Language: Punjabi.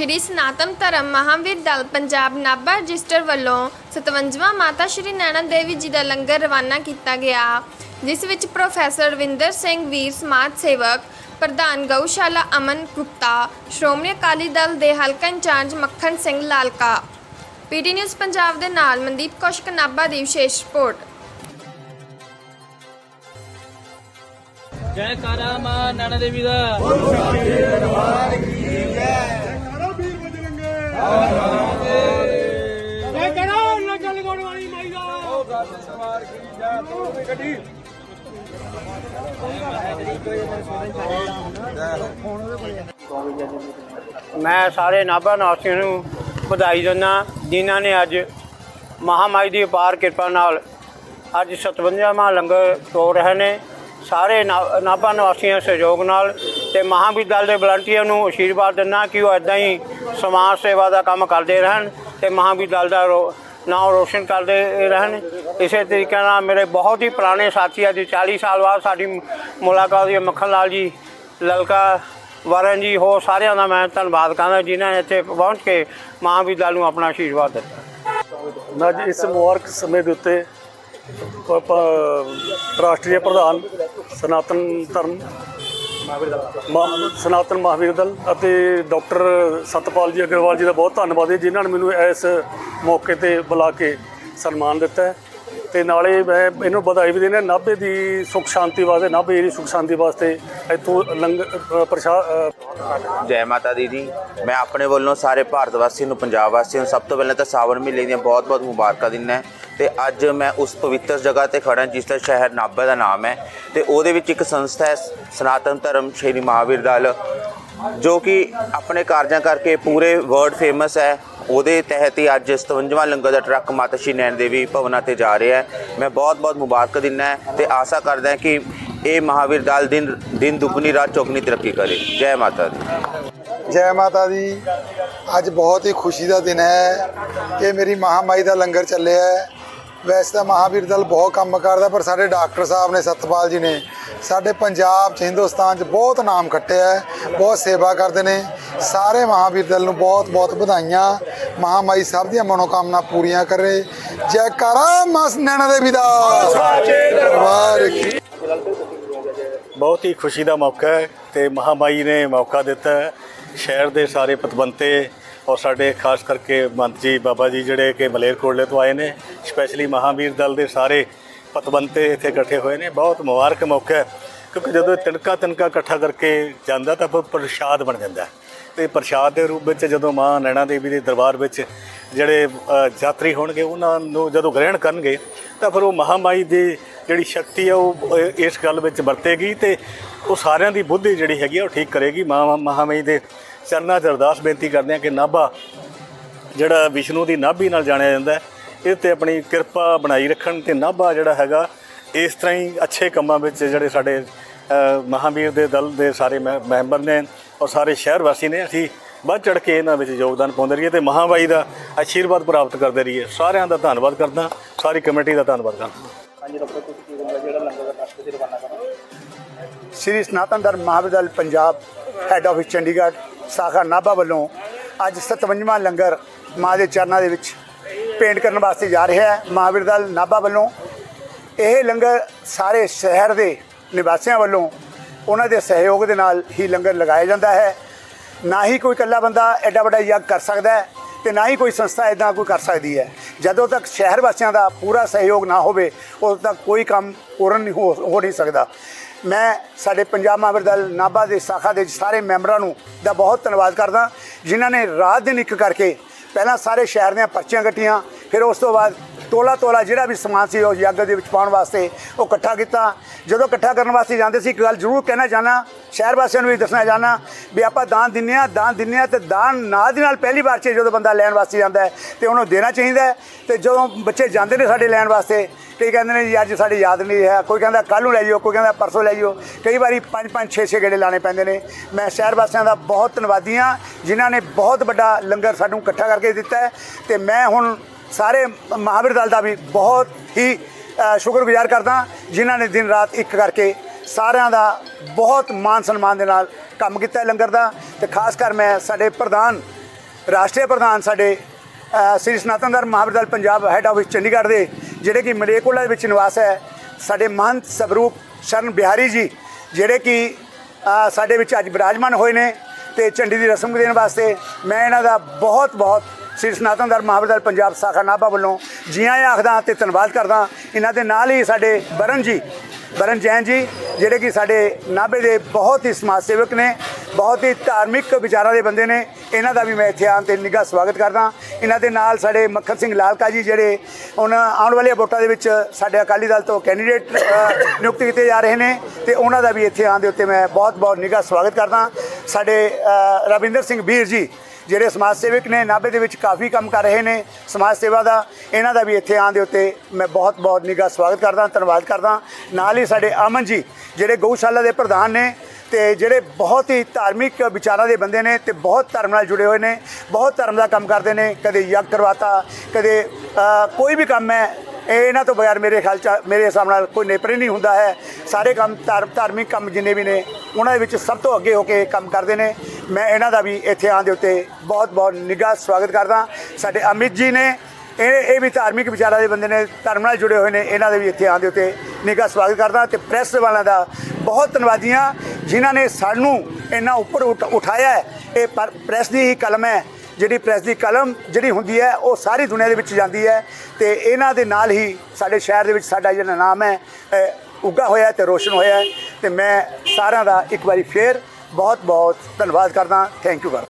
ਸ਼੍ਰੀ ਸਨਾਤਨ ਧਰਮ ਮਹਾਵੀਰ ਦਲ ਪੰਜਾਬ ਨਾਭਾ ਰਜਿਸਟਰ ਵੱਲੋਂ 57ਵਾਂ ਮਾਤਾ ਸ਼੍ਰੀ ਨੈਣਾ ਦੇਵੀ ਜੀ ਦਾ ਲੰਗਰ ਰਵਾਨਾ ਕੀਤਾ ਗਿਆ, ਜਿਸ ਵਿੱਚ ਪ੍ਰੋਫੈਸਰ ਰਵਿੰਦਰ ਸਿੰਘ ਵੀਰ ਸਮਾਜ ਸੇਵਕ, ਪ੍ਰਧਾਨ ਗਊਸ਼ਾਲਾ ਅਮਨ ਗੁਪਤਾ, ਸ਼੍ਰੋਮਣੀ ਅਕਾਲੀ ਦਲ ਦੇ ਹਲਕਾ incharge Makhan Singh Lalka. PT news Punjab ਦੇ ਨਾਲ ਮਨਦੀਪ ਕੌਸ਼ਕ ਨਾਭਾ ਦੀ ਵਿਸ਼ੇਸ਼ ਰਿਪੋਰਟ। ਜੈ ਕਾਰਾ ਮਾਂ ਨੈਣਾ ਦੇਵੀ ਦਾ। ਕਰੋ ਵੀਰ ਬਜਰੰਗੇ ਜੈ ਕਰੋ ਨਗਲ ਵਾਲੀ ਮਾਈ ਦਾ? ਉਹ ਗੱਡ ਸਵਾਰ ਕੀ ਜਾ ਤੂੰ ਗੱਡੀ ਮੈਂ ਸਾਰੇ ਨਾਭਾ ਨਿਵਾਸੀਆਂ ਨੂੰ ਵਧਾਈ ਦਿੰਦਾ ਜਿਨ੍ਹਾਂ ਨੇ ਅੱਜ ਮਹਾਮਾਈ ਦੀ ਅਪਾਰ ਕਿਰਪਾ ਨਾਲ ਅੱਜ 57ਵਾਂ ਲੰਗਰ ਤੋੜ ਰਹੇ ਨੇ। ਸਾਰੇ ਨਾ- ਨਾਭਾ ਨਿਵਾਸੀਆਂ ਸਹਿਯੋਗ ਨਾਲ ਤੇ ਮਹਾਵੀਰ ਦਲ ਦੇ ਵਲੰਟੀਅਰ ਨੂੰ ਅਸ਼ੀਰਵਾਦ ਦਿੰਦਾ ਕਿ ਉਹ ਇਦਾਂ ਹੀ ਸਮਾਜ ਸੇਵਾ ਦਾ ਕੰਮ ਕਰਦੇ ਰਹਿਣ ਤੇ ਮਹਾਵੀਰ ਦਲ ਦਾ ਰੋ- ਨਾਮ ਰੋਸ਼ਨ ਕਰਦੇ ਰਹਿਣ ਇਸੇ ਤਰੀਕੇ ਨਾਲ ਮੇਰੇ ਬਹੁਤ ਹੀ ਪੁਰਾਣੇ ਸਾਥੀ ਅੱਜ 40 ਸਾਲ ਬਾਅਦ ਸਾਡੀ ਮੁਲਾਕਾਤ ਹੋਈ ਹੈ। ਮੱਖਣ ਲਾਲ ਜੀ, ਲਲਕਾ ਵਰਨ ਜੀ ਹੋ ਸਾਰਿਆਂ ਦਾ ਮੈਂ ਧੰਨਵਾਦ ਕਰਦਾ ਜਿਨ੍ਹਾਂ ਨੇ ਇੱਥੇ ਪਹੁੰਚ ਕੇ ਮਹਾਵੀਰ ਦਲ ਨੂੰ ਆਪਣਾ ਆਸ਼ੀਰਵਾਦ ਦਿੱਤਾ ਅੱਜ ਇਸ ਮੁਬਾਰਕ ਸਮੇਂ ਦੇ ਉੱਤੇ ਰਾਸ਼ਟਰੀ ਪ੍ਰਧਾਨ ਸਨਾਤਨ ਧਰਮ ਮਾ- ਸਨਾਤਨ ਮਹਾਵੀਰ ਦਲ ਅਤੇ ਡਾਕਟਰ ਸਤਪਾਲ ਜੀ ਅਗਰਵਾਲ ਜੀ ਦਾ ਬਹੁਤ ਧੰਨਵਾਦ ਹੈ, ਜਿਨ੍ਹਾਂ ਨੇ ਮੈਨੂੰ ਇਸ ਮੌਕੇ ਤੇ ਬੁਲਾ ਕੇ ਸਨਮਾਨ ਦਿੱਤਾ ਹੈ। ਤੇ ਨਾਲੇ ਮੈਂ ਇਹਨੂੰ ਵਧਾਈ ਵੀ ਦੇਣਾ ਨਾਭੇ ਦੀ ਸੁਖ ਸ਼ਾਂਤੀ ਵਾਸਤੇ, ਨਾਭੇ ਦੀ ਸੁਖ ਸ਼ਾਂਤੀ ਵਾਸਤੇ ਇੱਥੋਂ ਲੰਗਰ ਪ੍ਰਸ਼ਾਦ ਜੈ ਮਾਤਾ ਦੀ ਜੀ। ਮੈਂ ਆਪਣੇ ਵੱਲੋਂ ਸਾਰੇ ਭਾਰਤ ਵਾਸੀ ਨੂੰ, ਪੰਜਾਬ ਵਾਸੀਆਂ ਨੂੰ ਸਭ ਤੋਂ ਪਹਿਲਾਂ ਤਾਂ ਸਾਵਣ ਮਹੀਨੇ ਦੀਆਂ ਬਹੁਤ-ਬਹੁਤ ਮੁਬਾਰਕਾਂ ਦਿੰਦਾ ਤੇ ਅੱਜ ਮੈਂ ਉਸ ਪਵਿੱਤਰ ਜਗ੍ਹਾ ਤੇ ਖੜਾ ਜਿਸ ਦਾ ਸ਼ਹਿਰ ਨਾਭਾ ਦਾ ਨਾਮ ਹੈ ਤੇ ਉਹਦੇ ਵਿੱਚ ਇੱਕ ਸੰਸਥਾ ਹੈ, ਸਨਾਤਨ ਧਰਮ ਸ਼੍ਰੀ ਮਹਾਵੀਰ ਦਲ, ਜੋ ਕਿ ਆਪਣੇ ਕਾਰਜਾਂ ਕਰਕੇ ਪੂਰੇ ਵਰਲਡ ਫੇਮਸ ਹੈ। ਉਹਦੇ ਤਹਿਤ ਹੀ ਅੱਜ 57ਵਾਂ ਲੰਗਰ ਦਾ ਟਰੱਕ ਮਾਤਾ ਸ਼੍ਰੀ ਨੈਣ ਦੇਵੀ ਭਵਨਾਂ ਤੇ ਜਾ ਰਿਹਾ ਹੈ। ਮੈਂ ਬਹੁਤ-ਬਹੁਤ ਮੁਬਾਰਕ ਦਿੰਦਾ ਹੈ ਤੇ ਆਸ਼ਾ ਕਰਦਾ ਕਿ ਇਹ ਮਹਾਵੀਰ ਦਾਲ ਦਿਨ ਦਿਨ ਦੁਗਣੀ, ਰਾਤ ਚੌਗਣੀ ਤਰੱਕੀ ਕਰੇ। ਜੈ ਮਾਤਾ ਦੀ। ਜੈ ਮਾਤਾ ਦੀ। ਅੱਜ ਬਹੁਤ ਹੀ ਖੁਸ਼ੀ ਦਾ ਦਿਨ ਹੈ। ਕਿ ਮੇਰੀ ਮਹਾਮਾਈ ਦਾ ਲੰਗਰ ਚੱਲਿਆ ਹੈ। ਵੈਸੇ ਤਾਂ ਮਹਾਵੀਰ ਦਲ ਬਹੁਤ ਕੰਮ ਕਰਦਾ, ਪਰ ਸਾਡੇ ਡਾਕਟਰ ਸਾਹਿਬ ਨੇ, ਸਤਪਾਲ ਜੀ ਨੇ ਸਾਡੇ ਪੰਜਾਬ 'ਚ, ਹਿੰਦੁਸਤਾਨ 'ਚ ਬਹੁਤ ਨਾਮ ਖੱਟਿਆ ਹੈ, ਬਹੁਤ ਸੇਵਾ ਕਰਦੇ ਨੇ। ਸਾਰੇ ਮਹਾਵੀਰ ਦਲ ਨੂੰ ਬਹੁਤ ਬਹੁਤ ਵਧਾਈਆਂ। ਮਹਾਮਾਈ ਸਭ ਦੀਆਂ ਮਨੋਕਾਮਨਾ ਪੂਰੀਆਂ ਕਰੇ। ਜੈਕਾਰਾ ਮਸ ਨੈਣਾ ਦੇਵੀ ਦਾ। ਦਰਬਾਰ ਬਹੁਤ ਹੀ ਖੁਸ਼ੀ ਦਾ ਮੌਕਾ ਹੈ ਤੇ ਮਹਾਮਾਈ ਨੇ ਮੌਕਾ ਦਿੱਤਾ ਸ਼ਹਿਰ ਦੇ ਸਾਰੇ ਪਤਵੰਤੇ ਔਰ ਸਾਡੇ ਖਾਸ ਕਰਕੇ ਮੰਤ ਜੀ ਬਾਬਾ ਜੀ ਜਿਹੜੇ ਕਿ ਮਲੇਰਕੋਟਲੇ ਤੋਂ ਆਏ ਨੇ ਸਪੈਸ਼ਲੀ ਮਹਾਵੀਰ ਦਲ ਦੇ ਸਾਰੇ ਪਤਵੰਤੇ ਇੱਥੇ ਇਕੱਠੇ ਹੋਏ ਨੇ। ਬਹੁਤ ਮੁਬਾਰਕ ਮੌਕਾ ਹੈ, ਕਿਉਂਕਿ ਜਦੋਂ ਇਹ ਤਿਣਕਾ ਤਿਣਕਾ ਇਕੱਠਾ ਕਰਕੇ ਜਾਂਦਾ ਤਾਂ ਫਿਰ ਪ੍ਰਸ਼ਾਦ ਬਣ ਜਾਂਦਾ ਹੈ। ਤੇ ਪ੍ਰਸ਼ਾਦ ਦੇ ਰੂਪ ਵਿੱਚ ਜਦੋਂ ਮਾਂ ਨੈਣਾ ਦੇਵੀ ਦੇ ਦਰਬਾਰ ਵਿੱਚ ਜਿਹੜੇ ਯਾਤਰੀ ਹੋਣਗੇ, ਉਹਨਾਂ ਨੂੰ ਜਦੋਂ ਗ੍ਰਹਿਣ ਕਰਨਗੇ, ਤਾਂ ਫਿਰ ਉਹ ਮਹਾਮਾਈ ਦੀ ਜਿਹੜੀ ਸ਼ਕਤੀ ਹੈ ਉਹ ਇਸ ਗੱਲ ਵਿੱਚ ਵਰਤੇਗੀ ਤੇ ਉਹ ਸਾਰਿਆਂ ਦੀ ਬੁੱਧੀ ਜਿਹੜੀ ਹੈਗੀ ਆ, ਉਹ ਠੀਕ ਕਰੇਗੀ। ਮਾਂ, ਮਹਾਮਾਈ ਦੇ ਚਰਨਾਂ 'ਚ ਅਰਦਾਸ ਬੇਨਤੀ ਕਰਦੇ ਆ ਕਿ ਨਾਭਾ ਜਿਹੜਾ ਵਿਸ਼ਨੂੰ ਦੀ ਨਾਭੀ ਨਾਲ ਜਾਣਿਆ ਜਾਂਦਾ ਹੈ ਇਹ ਤੇ ਆਪਣੀ ਕਿਰਪਾ ਬਣਾਈ ਰੱਖਣ ਤੇ ਨਾਭਾ ਜਿਹੜਾ ਹੈਗਾ ਇਸ ਤਰ੍ਹਾਂ ਹੀ ਅੱਛੇ ਕੰਮਾਂ ਵਿੱਚ ਜਿਹੜੇ ਸਾਡੇ ਮਹਾਵੀਰ ਦੇ ਦਲ ਦੇ ਸਾਰੇ ਮੈ- ਮੈਂਬਰ ਨੇ ਔਰ ਸਾਰੇ ਸ਼ਹਿਰ ਵਾਸੀ ਨੇ ਅਸੀਂ ਵੱਧ ਚੜ ਕੇ ਇਹਨਾਂ ਵਿੱਚ ਯੋਗਦਾਨ ਪਾਉਂਦੇ ਰਹੀਏ ਤੇ ਮਹਾਬਾਈ ਦਾ ਆਸ਼ੀਰਵਾਦ ਪ੍ਰਾਪਤ ਕਰਦੇ ਰਹੀਏ। ਸਾਰਿਆਂ ਦਾ ਧੰਨਵਾਦ ਕਰਦਾ ਸਾਰੀ ਕਮੇਟੀ ਦਾ ਧੰਨਵਾਦ ਕਰਦਾ। Shri Sanatan Dharam Mahavir Dal Punjab head office Chandigarh. ਸਾਖਾ ਨਾਭਾ ਵੱਲੋਂ ਅੱਜ 57ਵਾਂ ਲੰਗਰ ਮਾਂ ਦੇ ਚਰਨਾਂ ਦੇ ਵਿੱਚ ਪੇਂਟ ਕਰਨ ਵਾਸਤੇ ਜਾ ਰਿਹਾ ਹੈ। ਮਹਾਵੀਰ ਦਲ ਨਾਭਾ ਵੱਲੋਂ ਇਹ ਲੰਗਰ ਸਾਰੇ ਸ਼ਹਿਰ ਦੇ ਨਿਵਾਸੀਆਂ ਵੱਲੋਂ ਉਹਨਾਂ ਦੇ ਸਹਿਯੋਗ ਦੇ ਨਾਲ ਹੀ ਲੰਗਰ ਲਗਾਇਆ ਜਾਂਦਾ ਹੈ। ਨਾ ਹੀ ਕੋਈ ਇਕੱਲਾ ਬੰਦਾ ਐਡਾ ਵੱਡਾ ਯੱਗ ਕਰ ਸਕਦਾ ਹੈ ਤੇ ਨਾ ਹੀ ਕੋਈ ਸੰਸਥਾ ਇਦਾਂ ਕੋਈ ਕਰ ਸਕਦੀ ਹੈ। ਜਦੋਂ ਤੱਕ ਸ਼ਹਿਰ ਵਾਸੀਆਂ ਦਾ ਪੂਰਾ ਸਹਿਯੋਗ ਨਾ ਹੋਵੇ, ਉਦੋਂ ਤੱਕ ਕੋਈ ਕੰਮ ਪੂਰਨ ਨਹੀਂ ਹੋ ਹੋ ਨਹੀਂ ਸਕਦਾ। ਮੈਂ ਸਾਡੇ ਪੰਜਾਬ ਮਹਾਂਵੀਰ ਦਲ ਨਾਭਾ ਦੇ ਸਾਖਾ ਦੇ ਸਾਰੇ ਮੈਂਬਰਾਂ ਨੂੰ ਦਾ ਬਹੁਤ ਧੰਨਵਾਦ ਕਰਦਾ। ਜਿਨ੍ਹਾਂ ਨੇ ਰਾਤ ਦਿਨ ਇੱਕ ਕਰਕੇ ਪਹਿਲਾਂ ਸਾਰੇ ਸ਼ਹਿਰ ਦੀਆਂ ਪਰਚੀਆਂ ਕੱਟੀਆਂ, ਫਿਰ ਉਸ ਤੋਂ ਬਾਅਦ ਤੋਲਾ ਤੋਲਾ ਜਿਹੜਾ ਵੀ ਸਮਾਨ ਸੀ ਉਹ ਯੱਗ ਦੇ ਵਿੱਚ ਪਾਉਣ ਵਾਸਤੇ ਉਹ ਇਕੱਠਾ ਕੀਤਾ। ਜਦੋਂ ਇਕੱਠਾ ਕਰਨ ਵਾਸਤੇ ਜਾਂਦੇ ਸੀ, ਇੱਕ ਗੱਲ ਜ਼ਰੂਰ ਕਹਿਣਾ ਚਾਹਨਾ ਸ਼ਹਿਰ ਵਾਸੀਆਂ ਨੂੰ ਵੀ ਦੱਸਣਾ ਚਾਹਨਾ ਵੀ ਆਪਾਂ ਦਾਨ ਦਿੰਨੇ ਆ, ਦਾਨ ਦਿੰਨੇ ਆ ਤੇ ਦਾਨ ਨਾਲ ਦੀ ਨਾਲ ਪਹਿਲੀ ਵਾਰ 'ਚ ਜਦੋਂ ਬੰਦਾ ਲੈਣ ਵਾਸਤੇ ਜਾਂਦਾ ਹੈ ਤੇ ਉਹਨੂੰ ਦੇਣਾ ਚਾਹੀਦਾ ਹੈ ਤੇ ਜਦੋਂ ਬੱਚੇ ਜਾਂਦੇ ਨੇ ਸਾਡੇ ਲੈਣ ਵਾਸਤੇ ਕਈ ਕਹਿੰਦੇ ਨੇ ਜੀ, ਅੱਜ ਸਾਡੀ ਯਾਦ ਨਹੀਂ ਹੈ। ਕੋਈ ਕਹਿੰਦਾ ਕੱਲ੍ਹ ਨੂੰ ਲੈ ਜਿਓ, ਕੋਈ ਕਹਿੰਦਾ ਪਰਸੋਂ ਲੈ ਜਿਓ। ਕਈ ਵਾਰੀ ਪੰਜ ਪੰਜ 6 6 ਗੇੜੇ ਲਾਣੇ ਪੈਂਦੇ ਨੇ। ਮੈਂ ਸ਼ਹਿਰ ਵਾਸੀਆਂ ਦਾ ਬਹੁਤ ਧੰਨਵਾਦੀ ਹਾਂ, ਜਿਨ੍ਹਾਂ ਨੇ ਬਹੁਤ ਵੱਡਾ ਲੰਗਰ ਸਾਨੂੰ ਇਕੱਠਾ ਕਰਕੇ ਦਿੱਤਾ ਹੈ। ਤੇ ਮੈਂ ਹੁਣ ਸਾਰੇ ਮਹਾਵੀਰ ਦਲ ਦਾ ਵੀ ਬਹੁਤ ਹੀ ਸ਼ੁਕਰਗੁਜ਼ਾਰ ਕਰਦਾ ਜਿਨ੍ਹਾਂ ਨੇ ਦਿਨ ਰਾਤ ਇੱਕ ਕਰਕੇ ਸਾਰਿਆਂ ਦਾ ਬਹੁਤ ਮਾਨ ਸਨਮਾਨ ਦੇ ਨਾਲ ਕੰਮ ਕੀਤਾ ਲੰਗਰ ਦਾ। ਤੇ ਖਾਸ ਕਰ ਮੈਂ ਸਾਡੇ ਪ੍ਰਧਾਨ, ਰਾਸ਼ਟਰੀ ਪ੍ਰਧਾਨ ਸਾਡੇ ਸ੍ਰੀ ਸਨਾਤਨ ਧਰਮ ਮਹਾਵਿਦਿਆਲ ਪੰਜਾਬ ਹੈੱਡ ਆਫਿਸ ਚੰਡੀਗੜ੍ਹ ਦੇ ਜਿਹੜੇ ਕਿ ਮਲੇਰਕੋਟਲਾ ਦੇ ਵਿੱਚ ਨਿਵਾਸ ਹੈ, ਸਾਡੇ ਮਹੰਤ ਸਵਰੂਪ ਸ਼ਰਨ ਬਿਹਾਰੀ ਜੀ, ਜਿਹੜੇ ਕਿ ਸਾਡੇ ਵਿੱਚ ਅੱਜ ਬਿਰਾਜਮਾਨ ਹੋਏ ਨੇ ਤੇ ਝੰਡੀ ਦੀ ਰਸਮ ਦੇਣ ਵਾਸਤੇ ਮੈਂ ਇਹਨਾਂ ਦਾ ਬਹੁਤ ਬਹੁਤ ਸ੍ਰੀ ਸਨਾਤਨ ਧਰਮ ਮਹਾਵਿਦਿਆਲ ਪੰਜਾਬ ਸਾਖਾ ਨਾਭਾ ਵੱਲੋਂ ਜੀਆਂ ਆਖਦਾ ਤੇ ਧੰਨਵਾਦ ਕਰਦਾ। ਇਹਨਾਂ ਦੇ ਨਾਲ ਹੀ ਸਾਡੇ ਬਰਨ ਜੀ, ਬਰਨ ਜੈਨ ਜੀ, ਜਿਹੜੇ ਕਿ ਸਾਡੇ ਨਾਭੇ ਦੇ ਬਹੁਤ ਹੀ ਸਮਾਜ ਸੇਵਕ ਨੇ, ਬਹੁਤ ਹੀ ਧਾਰਮਿਕ ਵਿਚਾਰਾਂ ਦੇ ਬੰਦੇ ਨੇ, ਇਹਨਾਂ ਦਾ ਵੀ ਮੈਂ ਇੱਥੇ ਆਉਣ ਤੇ ਨਿੱਘਾ ਸਵਾਗਤ ਕਰਦਾ। ਇਹਨਾਂ ਦੇ ਨਾਲ ਸਾਡੇ ਮੱਖਣ ਸਿੰਘ ਲਾਲਕਾ ਜੀ ਜਿਹੜੇ ਉਹਨਾਂ ਆਉਣ ਵਾਲੀਆਂ ਵੋਟਾਂ ਦੇ ਵਿੱਚ ਸਾਡੇ ਅਕਾਲੀ ਦਲ ਤੋਂ ਕੈਂਡੀਡੇਟ ਨਿਯੁਕਤ ਕੀਤੇ ਜਾ ਰਹੇ ਨੇ ਤੇ ਉਹਨਾਂ ਦਾ ਵੀ ਇੱਥੇ ਆਉਣ ਦੇ ਉੱਤੇ ਮੈਂ ਬਹੁਤ ਬਹੁਤ ਨਿੱਘਾ ਸਵਾਗਤ ਕਰਦਾ ਸਾਡੇ ਰਵਿੰਦਰ ਸਿੰਘ ਵੀਰ ਜੀ ਜਿਹੜੇ ਸਮਾਜ ਸੇਵਕ ਨੇ, ਨਾਭੇ ਦੇ ਵਿੱਚ ਕਾਫੀ ਕੰਮ ਕਰ ਰਹੇ ਨੇ ਸਮਾਜ ਸੇਵਾ ਦਾ, ਇਹਨਾਂ ਦਾ ਵੀ ਇੱਥੇ ਆਉਣ ਦੇ ਉੱਤੇ ਮੈਂ ਬਹੁਤ ਬਹੁਤ ਨਿੱਘਾ ਸਵਾਗਤ ਕਰਦਾ ਧੰਨਵਾਦ ਕਰਦਾ ਨਾਲ ਹੀ ਸਾਡੇ ਅਮਨ ਜੀ ਜਿਹੜੇ ਗਊਸ਼ਾਲਾ ਦੇ ਪ੍ਰਧਾਨ ਨੇ ਤੇ ਜਿਹੜੇ ਬਹੁਤ ਹੀ ਧਾਰਮਿਕ ਵਿਚਾਰਾਂ ਦੇ ਬੰਦੇ ਨੇ ਤੇ ਬਹੁਤ ਧਰਮ ਨਾਲ ਜੁੜੇ ਹੋਏ ਨੇ, ਬਹੁਤ ਧਰਮ ਦਾ ਕੰਮ ਕਰਦੇ ਨੇ, ਕਦੇ ਯੱਗ ਕਰਵਾਤਾ, ਕਦੇ ਕੋਈ ਵੀ ਕੰਮ ਹੈ, ਇਹ ਇਹਨਾਂ ਤੋਂ ਬਗੈਰ ਮੇਰੇ ਖਿਆਲ ਚ, ਮੇਰੇ ਹਿਸਾਬ ਨਾਲ ਕੋਈ ਨੇਪਰੇ ਨਹੀਂ ਹੁੰਦਾ ਹੈ। ਸਾਰੇ ਕੰਮ ਧਾਰ- ਧਾਰਮਿਕ ਕੰਮ ਜਿੰਨੇ ਵੀ ਨੇ, ਉਹਨਾਂ ਦੇ ਵਿੱਚ ਸਭ ਤੋਂ ਅੱਗੇ ਹੋ ਕੇ ਕੰਮ ਕਰਦੇ ਨੇ। ਮੈਂ ਇਹਨਾਂ ਦਾ ਵੀ ਇੱਥੇ ਆਉਣ ਦੇ ਉੱਤੇ ਬਹੁਤ ਬਹੁਤ ਨਿੱਘਾ ਸਵਾਗਤ ਕਰਦਾ। ਸਾਡੇ ਅਮਿਤ ਜੀ ਨੇ, ਇਹ ਇਹ ਵੀ ਧਾਰਮਿਕ ਵਿਚਾਰਾਂ ਦੇ ਬੰਦੇ ਨੇ, ਧਰਮ ਨਾਲ ਜੁੜੇ ਹੋਏ ਨੇ, ਇਹਨਾਂ ਦੇ ਵੀ ਇੱਥੇ ਆਉਣ ਦੇ ਉੱਤੇ ਨਿੱਘਾ ਸਵਾਗਤ ਕਰਦਾ ਤੇ ਪ੍ਰੈਸ ਵਾਲਿਆਂ ਦਾ ਬਹੁਤ ਧੰਨਵਾਦੀਆਂ ਜਿਨ੍ਹਾਂ ਨੇ ਸਾਨੂੰ ਇੰਨਾ ਉੱਪਰ ਉਠ- ਉਠਾਇਆ ਹੈ ਇਹ ਪਰ- ਪ੍ਰੈਸ ਦੀ ਹੀ ਕਲਮ ਹੈ ਜਿਹੜੀ ਪ੍ਰੈਸ ਦੀ ਕਲਮ ਜਿਹੜੀ ਹੁੰਦੀ ਹੈ ਉਹ ਸਾਰੀ ਦੁਨੀਆ ਦੇ ਵਿੱਚ ਜਾਂਦੀ ਹੈ ਤੇ ਇਹਨਾਂ ਦੇ ਨਾਲ ਹੀ ਸਾਡੇ ਸ਼ਹਿਰ ਦੇ ਵਿੱਚ ਸਾਡਾ ਜਿਹੜਾ ਨਾਮ ਹੈ ਅ, ਉੱਗਾ ਹੋਇਆ ਹੈ ਤੇ ਰੋਸ਼ਨ ਹੋਇਆ ਹੈ ਤੇ ਮੈਂ ਸਾਰਿਆਂ ਦਾ ਇੱਕ ਵਾਰੀ ਫੇਰ ਬਹੁਤ ਬਹੁਤ ਧੰਨਵਾਦ ਕਰਦਾ ਥੈਂਕ ਯੂ ਕਰ